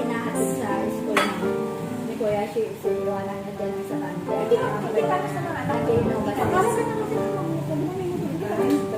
hinahas sa school na ni Kuya si si na dyan sa kanto. Hindi, hindi para sa mga anak. Hindi, no, basta. Para sa mga anak.